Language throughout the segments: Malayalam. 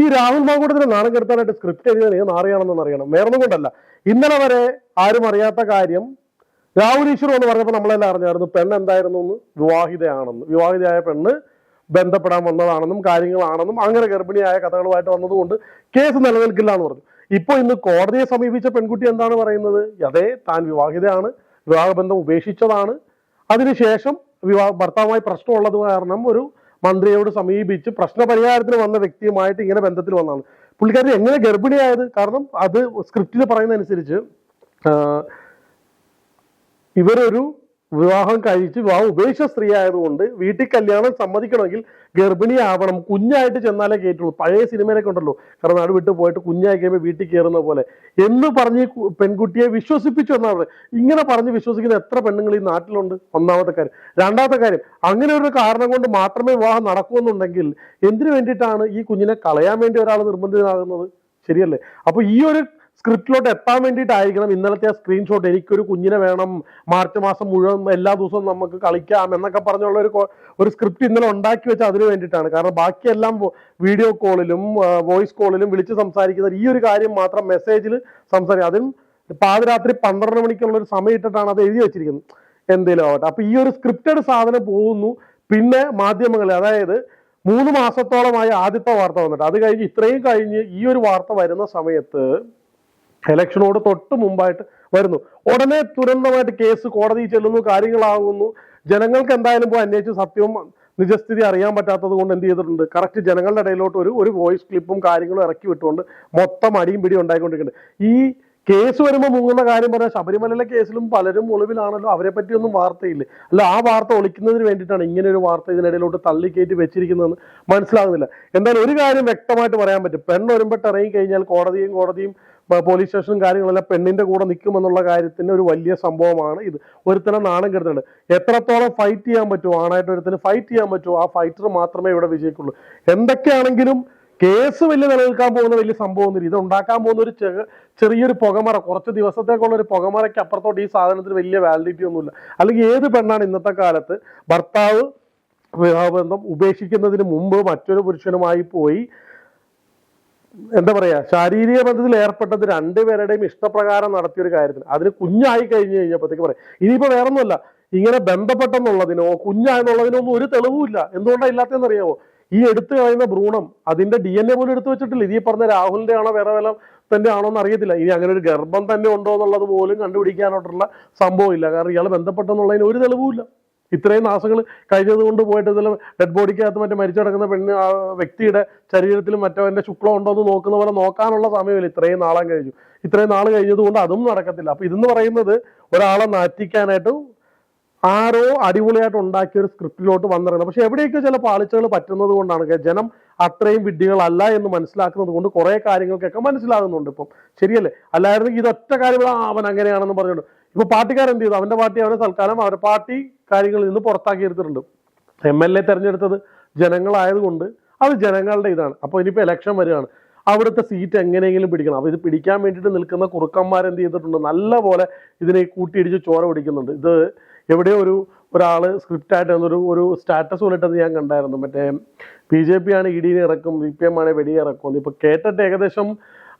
ഈ രാഹുൽ മാങ്കൂട്ടത്തിന് നാണം കെടുത്താനായിട്ട് സ്ക്രിപ്റ്റ് എഴുതിയത് ഏത് നാറിയാണെന്ന് അറിയണം. വേറൊന്നും കൊണ്ടല്ല. ഇന്നലെ വരെ ആരും അറിയാത്ത കാര്യം രാഹുൽ ഈശ്വർ എന്ന് പറഞ്ഞപ്പോൾ നമ്മളെല്ലാം അറിഞ്ഞായിരുന്നു പെണ്ണ് എന്തായിരുന്നു എന്ന്? വിവാഹിതയാണെന്ന്. വിവാഹിതയായ പെണ്ണ് ബന്ധപ്പെടാൻ വന്നതാണെന്നും കാര്യങ്ങളാണെന്നും അങ്ങനെ ഗർഭിണിയായ കഥകളുമായിട്ട് വന്നതുകൊണ്ട് കേസ് നിലനിൽക്കില്ല എന്ന് പറഞ്ഞു. ഇപ്പോൾ ഇന്ന് കോടതിയെ സമീപിച്ച പെൺകുട്ടി എന്താണ് പറയുന്നത്? അതെ താൻ വിവാഹിതയാണ്. വിവാഹബന്ധം ഉപേക്ഷിച്ചതാണ്. അതിനുശേഷം വിവാഹ ഭർത്താവുമായി പ്രശ്നമുള്ളത് കാരണം ഒരു മന്ത്രിയോട് സമീപിച്ച് പ്രശ്ന പരിഹാരത്തിന് വന്ന വ്യക്തിയുമായിട്ട് ഇങ്ങനെ ബന്ധത്തിൽ വന്നതാണ് പുള്ളിക്കാരി എങ്ങനെ ഗർഭിണിയായത്? കാരണം അത് സ്ക്രിപ്റ്റിൽ പറയുന്ന അനുസരിച്ച് ഇവരൊരു വിവാഹം കഴിച്ച് വിവാഹം ഉപേക്ഷ സ്ത്രീ ആയതുകൊണ്ട് വീട്ടിൽ കല്യാണം സമ്മതിക്കണമെങ്കിൽ ഗർഭിണിയാവണം. കുഞ്ഞായിട്ട് ചെന്നാലേ കയറ്റുള്ളൂ പഴയ സിനിമയിലൊക്കെ ഉണ്ടല്ലോ. കാരണം നാട് വിട്ടു പോയിട്ട് കുഞ്ഞായി കഴിയുമ്പോൾ വീട്ടിൽ കയറുന്ന പോലെ. എന്ന് പറഞ്ഞ് പെൺകുട്ടിയെ വിശ്വസിപ്പിച്ചു എന്നാണ്. ഇങ്ങനെ പറഞ്ഞ് വിശ്വസിക്കുന്ന എത്ര പെണ്ണുങ്ങൾ ഈ നാട്ടിലുണ്ട്? ഒന്നാമത്തെ കാര്യം. രണ്ടാമത്തെ കാര്യം അങ്ങനെ ഒരു കാരണം കൊണ്ട് മാത്രമേ വിവാഹം നടക്കുമെന്നുണ്ടെങ്കിൽ എന്തിനു വേണ്ടിയിട്ടാണ് ഈ കുഞ്ഞിനെ കളയാൻ വേണ്ടി ഒരാൾ നിർബന്ധിതനാകുന്നത്? ശരിയല്ലേ? അപ്പൊ ഈ ഒരു സ്ക്രിപ്റ്റിലോട്ട് എത്താൻ വേണ്ടിയിട്ടായിരിക്കണം ഇന്നലത്തെ ആ സ്ക്രീൻഷോട്ട് എനിക്കൊരു കുഞ്ഞിനെ വേണം. മാർച്ച് മാസം മുഴുവൻ എല്ലാ ദിവസവും നമുക്ക് കളിക്കാം എന്നൊക്കെ പറഞ്ഞുള്ള ഒരു ഒരു സ്ക്രിപ്റ്റ് ഇന്നലെ ഉണ്ടാക്കി വെച്ച അതിന് വേണ്ടിയിട്ടാണ്. കാരണം ബാക്കിയെല്ലാം വീഡിയോ കോളിലും വോയിസ് കോളിലും വിളിച്ച് സംസാരിക്കുന്ന ഈ ഒരു കാര്യം മാത്രം മെസ്സേജിൽ സംസാരിക്കും. അതും പാതിരാത്രി പന്ത്രണ്ട് മണിക്കുള്ള ഒരു സമയം ഇട്ടിട്ടാണ് അത് എഴുതി വെച്ചിരിക്കുന്നത്. എന്തേലും ആവട്ടെ. അപ്പൊ ഈ ഒരു സ്ക്രിപ്റ്റഡ് സാധനം പോകുന്നു. പിന്നെ മാധ്യമങ്ങൾ അതായത് മൂന്ന് മാസത്തോളമായി ആദ്യത്തെ വാർത്ത വന്നിട്ട് അത് കഴിഞ്ഞ് ഇത്രയും കഴിഞ്ഞ് ഈ ഒരു വാർത്ത വരുന്ന സമയത്ത് ഇലക്ഷനോട് തൊട്ട് മുമ്പായിട്ട് വരുന്നു. ഉടനെ തുരന്തമായിട്ട് കേസ് കോടതി ചെല്ലുന്നു കാര്യങ്ങളാകുന്നു. ജനങ്ങൾക്ക് എന്തായാലും പോയി അന്വേഷിച്ച് സത്യവും നിജസ്ഥിതി അറിയാൻ പറ്റാത്തത് കൊണ്ട് എന്ത് ചെയ്തിട്ടുണ്ട്? കറക്റ്റ് ജനങ്ങളുടെ ഇടയിലോട്ട് ഒരു ഒരു വോയിസ് ക്ലിപ്പും കാര്യങ്ങളും ഇറക്കി വിട്ടുകൊണ്ട് മൊത്തം അടിയും പിടിയും ഉണ്ടായിക്കൊണ്ടിരിക്കുന്നുണ്ട്. ഈ കേസ് വരുമ്പോൾ മുങ്ങുന്ന കാര്യം പറഞ്ഞാൽ ശബരിമലയിലെ കേസിലും പലരും ഒളിവിലാണല്ലോ. അവരെ പറ്റിയൊന്നും വാർത്തയില്ല? അല്ല ആ വാർത്ത ഒളിക്കുന്നതിന് വേണ്ടിയിട്ടാണ് ഇങ്ങനെ ഒരു വാർത്ത ഇതിനിടയിലോട്ട് തള്ളിക്കയറ്റി വെച്ചിരിക്കുന്നതെന്ന് മനസ്സിലാകുന്നില്ല. എന്തായാലും ഒരു കാര്യം വ്യക്തമായിട്ട് പറയാൻ പറ്റും. പെണ്ണ് ഒരുമ്പെട്ട് ഇറങ്ങി കഴിഞ്ഞാൽ കോടതിയും കോടതിയും പോലീസ് സ്റ്റേഷനും കാര്യങ്ങളെല്ലാം പെണ്ണിന്റെ കൂടെ നിൽക്കുമെന്നുള്ള കാര്യത്തിന് ഒരു വലിയ സംഭവമാണ് ഇത്. ഒരുത്തനെ നാണം കെടുത്തുണ്ട് എത്രത്തോളം ഫൈറ്റ് ചെയ്യാൻ പറ്റുമോ ആണായിട്ട് ഒരുത്തിന് ഫൈറ്റ് ചെയ്യാൻ പറ്റുമോ ആ ഫൈറ്റർ മാത്രമേ ഇവിടെ വിജയിക്കുള്ളൂ. എന്തൊക്കെയാണെങ്കിലും കേസ് വലിയ നിലനിൽക്കാൻ പോകുന്ന വലിയ സംഭവമൊന്നുമില്ല. ഇത് ഉണ്ടാക്കാൻ പോകുന്ന ഒരു ചെറിയൊരു പുകമറ കുറച്ച് ദിവസത്തേക്കുള്ള ഒരു പുകമറയ്ക്ക് അപ്പുറത്തോട്ട് ഈ സാധനത്തിന് വലിയ വാലിഡിറ്റി ഒന്നുമില്ല. അല്ലെങ്കിൽ ഏത് പെണ്ണാണ് ഇന്നത്തെ കാലത്ത് ഭർത്താവ് വിവാഹബന്ധം ഉപേക്ഷിക്കുന്നതിന് മുമ്പ് മറ്റൊരു പുരുഷനുമായി പോയി എന്താ പറയാ ശാരീരിക ബന്ധത്തിൽ ഏർപ്പെട്ടത് രണ്ടുപേരുടെയും ഇഷ്ടപ്രകാരം നടത്തിയ ഒരു കാര്യത്തിന്. അതിന് കുഞ്ഞായി കഴിഞ്ഞു കഴിഞ്ഞപ്പോഴത്തേക്ക് പറയാം ഇനിയിപ്പോ വേറൊന്നുമല്ല ഇങ്ങനെ ബന്ധപ്പെട്ടെന്നുള്ളതിനോ കുഞ്ഞായെന്നുള്ളതിനോ ഒന്നും ഒരു തെളിവുമില്ല. എന്തുകൊണ്ടാണ് ഇല്ലാത്തതെന്ന് അറിയാമോ ഈ എടുത്തു കളയുന്ന ഭ്രൂണം അതിന്റെ ഡി എൻ എ പോലും എടുത്തു വെച്ചിട്ടില്ല. ഇത് പറഞ്ഞ രാഹുലിന്റെ ആണോ വേറെ വല്ല തന്നെ ആണോ എന്ന് അറിയത്തില്ല. ഇനി അങ്ങനെ ഒരു ഗർഭം തന്നെ ഉണ്ടോ എന്നുള്ളത് പോലും കണ്ടുപിടിക്കാനായിട്ടുള്ള സംഭവമില്ല കാരണം ഇയാൾ ബന്ധപ്പെട്ടെന്നുള്ളതിന് ഒരു തെളിവുമില്ല. ഇത്രയും മാസങ്ങൾ കഴിഞ്ഞത് കൊണ്ട് പോയിട്ട് ഇതിൽ ഡെഡ് ബോഡിക്കകത്ത് മറ്റേ മരിച്ചു കിടക്കുന്ന പെണ്ണ് ആ വ്യക്തിയുടെ ശരീരത്തിൽ മറ്റവന്റെ ശുക്ലം ഉണ്ടോ എന്ന് നോക്കുന്ന പോലെ നോക്കാനുള്ള സമയമില്ല. ഇത്രയും നാളം കഴിഞ്ഞു. ഇത്രയും നാൾ കഴിഞ്ഞത് കൊണ്ട് അതും നടക്കത്തില്ല. അപ്പം ഇതെന്ന് പറയുന്നത് ഒരാളെ നാറ്റിക്കാനായിട്ട് ആരോ അടിപൊളിയായിട്ട് ഉണ്ടാക്കിയ ഒരു സ്ക്രിപ്റ്റിലോട്ട് വന്നിറങ്ങുന്നത് പക്ഷെ എവിടെയൊക്കെ ചില പാളിച്ചകൾ പറ്റുന്നത് കൊണ്ടാണ് ജനം അത്രയും വിഡ്ഢികളല്ല എന്ന് മനസ്സിലാക്കുന്നത് കൊണ്ട് കുറേ കാര്യങ്ങൾക്കൊക്കെ മനസ്സിലാകുന്നുണ്ട് ഇപ്പം. ശരിയല്ലേ? അല്ലായിരുന്നെങ്കിൽ ഇതൊറ്റ കാര്യം അവൻ അങ്ങനെയാണെന്ന് പറഞ്ഞുകൊണ്ട് ഇപ്പൊ പാർട്ടിക്കാരൻ എന്ത് ചെയ്തു? അവന്റെ പാർട്ടി അവനെ തൽക്കാലം അവരുടെ പാർട്ടി കാര്യങ്ങളിൽ നിന്ന് പുറത്താക്കി എടുത്തിട്ടുണ്ട്. എം എൽ എ തെരഞ്ഞെടുത്തത് ജനങ്ങളായതുകൊണ്ട് അത് ജനങ്ങളുടെ ഇതാണ്. അപ്പൊ ഇനിയിപ്പോ ഇലക്ഷൻ വരികയാണ്. അവിടുത്തെ സീറ്റ് എങ്ങനെയെങ്കിലും പിടിക്കണം. അപ്പൊ ഇത് പിടിക്കാൻ വേണ്ടിയിട്ട് നിൽക്കുന്ന കുറുക്കന്മാർ എന്ത് ചെയ്തിട്ടുണ്ട്? നല്ല പോലെ ഇതിനെ കൂട്ടിയിടിച്ച് ചോര പിടിക്കുന്നുണ്ട്. ഇത് എവിടെയോ ഒരു ഒരാൾ സ്ക്രിപ്റ്റ് ആയിട്ട് ഒരു ഒരു സ്റ്റാറ്റസ് പോലിട്ടത് ഞാൻ കണ്ടായിരുന്നു. മറ്റേ ബി ജെ പി ആണ് ഇടിനെ ഇറക്കും സി പി എം ആണ് വെടിയിറക്കും ഇപ്പൊ കേട്ടിട്ട് ഏകദേശം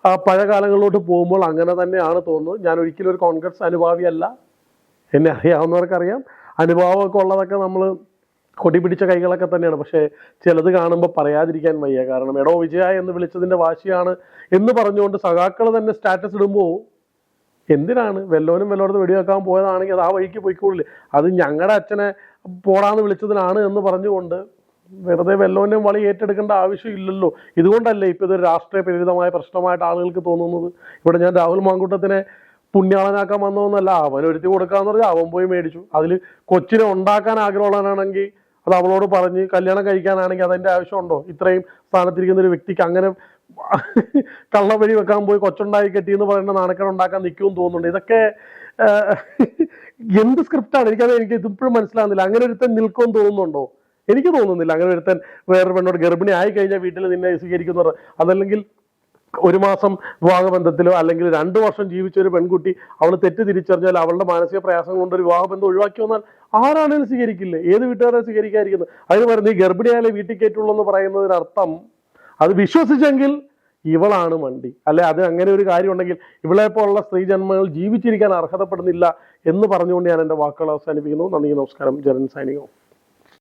പഴയ കാലങ്ങളിലോട്ട് പോകുമ്പോൾ അങ്ങനെ തന്നെയാണ് തോന്നുന്നത്. ഞാൻ ഒരിക്കലും ഒരു കോൺഗ്രസ് അനുഭാവിയല്ല. എന്നെ അറിയാവുന്നവർക്കറിയാം. അനുഭാവമൊക്കെ ഉള്ളതൊക്കെ നമ്മൾ കൊടി പിടിച്ച കൈകളൊക്കെ തന്നെയാണ്. പക്ഷേ ചിലത് കാണുമ്പോൾ പറയാതിരിക്കാൻ വയ്യ. കാരണം എടോ വിജയ എന്ന് വിളിച്ചതിന്റെ വാശിയാണ് എന്ന് പറഞ്ഞുകൊണ്ട് സഖാക്കൾ തന്നെ സ്റ്റാറ്റസ് ഇടുമ്പോൾ എന്തിനാണ് വെല്ലോനും വെല്ലോടത്ത് വെടിവെക്കാൻ പോയതാണെങ്കിൽ അത് ആ വഴിക്ക് പോയിക്കോളില്ലേ അത് ഞങ്ങളുടെ അച്ഛനെ പോടാന്ന് വിളിച്ചതിനാണ് എന്ന് പറഞ്ഞുകൊണ്ട് വെറുതെ വെല്ലോനും വളി ഏറ്റെടുക്കേണ്ട ആവശ്യമില്ലല്ലോ. ഇതുകൊണ്ടല്ലേ ഇപ്പൊ ഇതൊരു രാഷ്ട്രീയ പ്രേരിതമായ പ്രശ്നമായിട്ട് ആളുകൾക്ക് തോന്നുന്നത്? ഇവിടെ ഞാൻ രാഹുൽ മാങ്കൂട്ടത്തിനെ പുണ്യാളനാക്കാൻ വന്നതെന്നല്ല. അവൻ ഒരുത്തി കൊടുക്കാന്ന് പറഞ്ഞാൽ അവൻ പോയി മേടിച്ചു. അതിൽ കൊച്ചിനെ ഉണ്ടാക്കാൻ ആഗ്രഹമുള്ളവനാണെങ്കിൽ അത് അവളോട് പറഞ്ഞ് കല്യാണം കഴിക്കാനാണെങ്കിൽ അതിന്റെ ആവശ്യമുണ്ടോ? ഇത്രയും സ്ഥാനത്തിരിക്കുന്ന ഒരു വ്യക്തിക്ക് അങ്ങനെ കള്ളവഴി വെക്കാൻ പോയി കൊച്ചുണ്ടായി കെട്ടി എന്ന് പറയുന്ന നാണക്കേട് ഉണ്ടാക്കാൻ നിൽക്കുമെന്ന് തോന്നുന്നുണ്ട്. ഇതൊക്കെ എന്ത് സ്ക്രിപ്റ്റാണ് എനിക്കത് എനിക്ക് ഇതിപ്പോഴും മനസ്സിലാകുന്നില്ല. അങ്ങനെ ഒരുത്തൻ നിൽക്കുമെന്ന് തോന്നുന്നുണ്ടോ? എനിക്ക് തോന്നുന്നില്ല. അങ്ങനെ ഒരുത്തൻ വേറൊരു പെണ്ണോട് ഗർഭിണി ആയി കഴിഞ്ഞാൽ വീട്ടിൽ നിന്നെ സ്വീകരിക്കുന്നവർ അതല്ലെങ്കിൽ ഒരു മാസം വിവാഹബന്ധത്തിലോ അല്ലെങ്കിൽ രണ്ട് വർഷം ജീവിച്ച ഒരു പെൺകുട്ടി അവൾ തെറ്റ് തിരിച്ചറിഞ്ഞാൽ അവളുടെ മാനസിക പ്രയാസം കൊണ്ട് ഒരു വിവാഹബന്ധം ഒഴിവാക്കി വന്നാൽ ആരാണേലും സ്വീകരിക്കില്ലേ? ഏത് വീട്ടുകാരെ സ്വീകരിക്കാതിരിക്കുന്നത് അതിന് പറയുന്നത് ഈ ഗർഭിണിയായാലേ വീട്ടിൽ കയറ്റുള്ളൂ എന്ന് പറയുന്നതിനർത്ഥം അത് വിശ്വസിച്ചെങ്കിൽ ഇവളാണ് മണ്ടി. അല്ലെ അത് അങ്ങനെ ഒരു കാര്യം ഉണ്ടെങ്കിൽ ഇവളെ പോലുള്ള സ്ത്രീ ജന്മങ്ങൾ ജീവിച്ചിരിക്കാൻ അർഹതപ്പെടുന്നില്ല എന്ന് പറഞ്ഞുകൊണ്ട് ഞാൻ എന്റെ വാക്കുകൾ അവസാനിപ്പിക്കുന്നു. നന്ദി നമസ്കാരം. ജനൻ സൈനികവും